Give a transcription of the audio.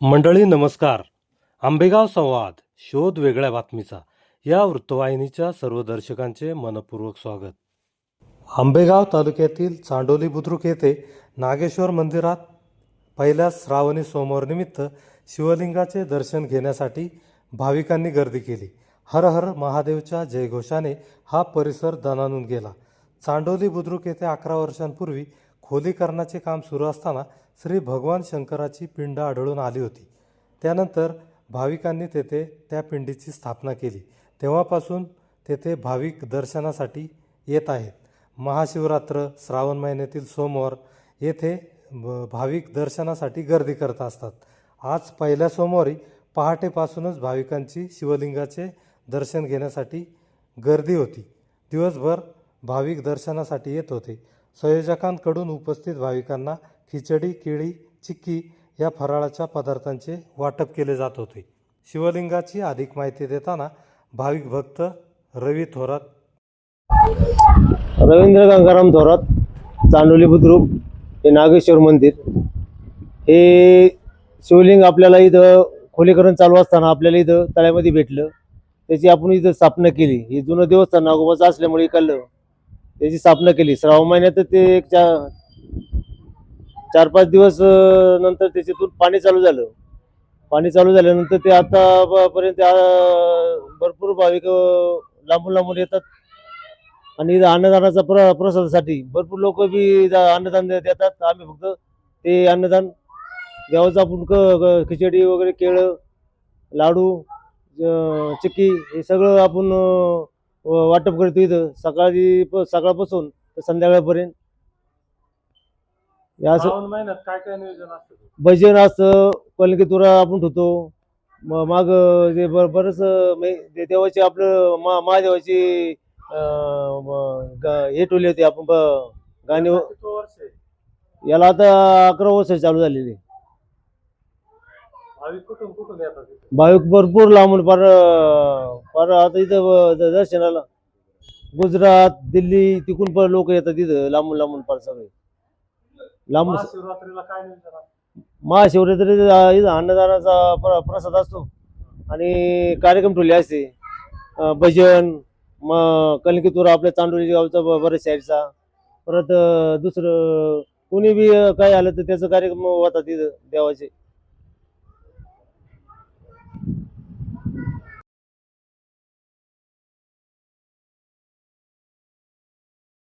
मंडळी नमस्कार. आंबेगाव संवाद शोध वेगळ्या बातमीचा. या वृत्तवाहिनीच्या सर्व दर्शकांचे मनपूर्वक स्वागत. आंबेगाव तालुक्यातील चांडोली बुद्रुक येथे नागेश्वर मंदिरात पहिल्या श्रावणी सोमवारनिमित्त शिवलिंगाचे दर्शन घेण्यासाठी भाविकांनी गर्दी केली. हर हर महादेवच्या जयघोषाने हा परिसर दणानून गेला. चांडोली बुद्रुक येथे अकरा वर्षांपूर्वी खोलीकरणाचे काम सुरू असताना श्री भगवान शंकराची पिंड आढळून आली होती. त्यानंतर भाविकांनी तेथे त्या पिंडीची स्थापना केली. तेव्हापासून तेथे भाविक दर्शनासाठी येत आहेत. महाशिवरात्र श्रावण महिन्यातील सोमवार येथे भाविक दर्शनासाठी गर्दी करत असतात. आज पहिल्या सोमवारी पहाटेपासूनच भाविकांची शिवलिंगाचे दर्शन घेण्यासाठी गर्दी होती. दिवसभर भाविक दर्शनासाठी येत होते. संयोजकांकडून उपस्थित भाविकांना खिचडी केळी चिक्की या फराळाच्या पदार्थांचे वाटप केले जात होते. शिवलिंगाची अधिक माहिती देताना भाविक भक्त रवी थोरात. रवींद्र गंगाराम थोरात चांडोली बुद्रुक हे नागेश्वर मंदिर. हे शिवलिंग आपल्याला इथं खोलीकरण चालू असताना आपल्याला इथं तळ्यामध्ये भेटलं. त्याची आपण इथं स्थापना केली. ही जुनं देवस्थान नागोबाचं असल्यामुळे कळलं. त्याची स्थापना केली. श्रावण महिन्यात ते एक चार चार पाच दिवस अं, नंतर त्याच्यातून पाणी चालू झालं. पाणी चालू झाल्यानंतर ते आतापर्यंत भरपूर भाविक अं, लांबून लांबून येतात. आणि इथं अन्नदानाचा प्र प्रसादासाठी भरपूर लोक बी जा अन्नदान दे- देतात. आम्ही फक्त ते अन्नदान गावाचा आपण क- खिचडी वगैरे केळं लाडू अं, चिक्की हे सगळं आपण अं, व- वाटप करतो इथं. सकाळी प- सकाळपासून तर संध्याकाळपर्यंत. या असं महिन्यात काय काय नियोजन असतं भजन असतं कलकी तुरा आपण ठेवतो म- माग जे बरंच म्हणजे ते देवाची आपलं मा महादेवाची अं, म- ग- हे टोले होते आपण ब- गाणी याला आता अकरा वर्ष चालू झालेली. भाविक कुठून कुठून येतात भाविक भरपूर लांबून फार फार आता इथं ब- द- दर्शनाला. गुजरात दिल्ली तिकून पण लोक येतात इथं लांबून लांबून फार सगळे. लांबून महाशिवरात्रीला काय नियोजन असतं महाशिवरात्री इथं अन्नदानाचा प्र प्रसाद असतो. आणि कार्यक्रम ठेवले असते. अं, भजन मग कणकीतूर आपल्या चांडोली गावचा ब- बरेच साईडचा. परत अं, दुसरं कोणी बी अं, काय आलं तर त्याचं कार्यक्रम होतात तिथं देवाचे.